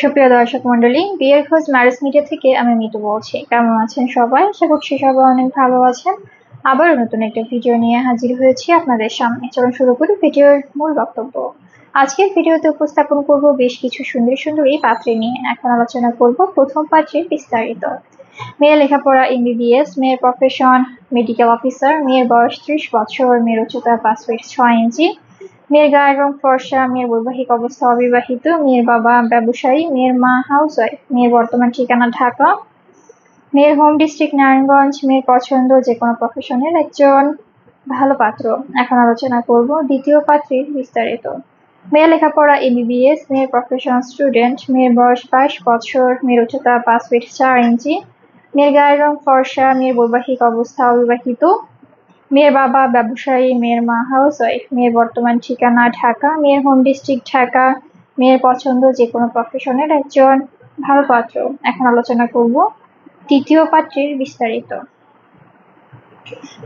সুপ্রিয় দর্শক মন্ডলী বিয়ের খোঁজ ম্যারেজ মিডিয়া থেকে আমি মিতু বলছি। কেমন আছেন সবাই? আশা করছি সবাই অনেক ভালো আছেন। আবার নতুন একটা ভিডিও নিয়ে হাজির হয়েছি আপনাদের সামনে। চলুন শুরু করি ভিডিওর মূল বক্তব্য। আজকের ভিডিওতে উপস্থাপন করব বেশ কিছু সুন্দর সুন্দর এই পাত্রে নিয়ে। এখন আলোচনা করব প্রথম পাত্রের বিস্তারিত। মেয়ের লেখাপড়া এমবিবিএস মেয়ের প্রফেশন মেডিকেল অফিসার মেয়ের বয়স ত্রিশ বছর, মেয়ের উচ্চতা পাঁচ ফিট ছয় ইঞ্চি মেয়ের গায়ের রং ফর্সা, মেয়ের বৈবাহিক অবস্থা অবিবাহিত, মেয়ের বাবা ব্যবসায়ী, মেয়ের মা হাউস ওয়াইফ মেয়ের বর্তমান ঠিকানা ঢাকা, মেয়ের হোম ডিস্ট্রিক্ট নারায়ণগঞ্জ, মেয়ের পছন্দ যে কোনো প্রফেশনের একজন ভালো পাত্র। এখন আলোচনা করব দ্বিতীয় পাত্রীর বিস্তারিত। মেয়ের লেখাপড়া এমবিবিএস মেয়ের প্রফেশনাল স্টুডেন্ট মেয়ের বয়স বাইশ বছর, মেয়ের উচ্চতা পাঁচ ফিট চার ইঞ্চি, মেয়ের গায়ের রং ফর্সা, মেয়ের বৈবাহিক অবস্থা অবিবাহিত মেয়ের বাবা ব্যবসায়ী, মেয়ের মা হাউস ওয়াইফ মেয়ের বর্তমান ঠিকানা ঢাকা, মেয়ের হোম ডিস্ট্রিক্ট ঢাকা, মেয়ের পছন্দ যে কোনো প্রফেশনের একজন ভালো পাত্র। এখন আলোচনা করব তৃতীয় পাত্রের বিস্তারিত।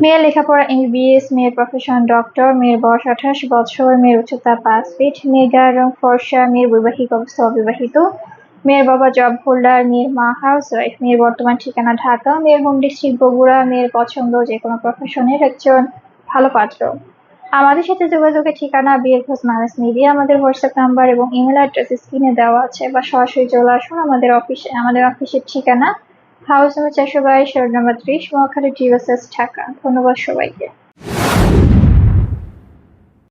মেয়ের লেখাপড়া এমবিবিএস মেয়ের প্রফেশন ডক্টর মেয়ের বয়স আঠাশ বছর, মেয়ের উচ্চতা পাঁচ ফিট মেয়ের গায়ের রং ফর্সা, মেয়ের বৈবাহিক অবস্থা অবিবাহিত মেয়ের বাবা জব হোল্ডার মেয়ের মা হাউস ওয়াইফ মেয়ের বর্তমান ঠিকানা ঢাকা, মেয়ের হোম ডিস্ট্রিক্ট বগুড়া, মেয়ের পছন্দ যে কোনো প্রফেশনের একজন ভালো পাত্র। আমাদের সাথে যোগাযোগের ঠিকানা বিয়ের খোঁজ ম্যানেজ মিডিয়া আমাদের হোয়াটসঅ্যাপ নাম্বার এবং ইমেল অ্যাড্রেস স্ক্রিনে দেওয়া আছে। বা সরাসরি চলে আসুন আমাদের অফিসে আমাদের অফিসের ঠিকানা হাউস নম্বর চারশো বাইশ নম্বর ত্রিশ, মহাখালী টিভার্সেস ঢাকা। ধন্যবাদ সবাইকে।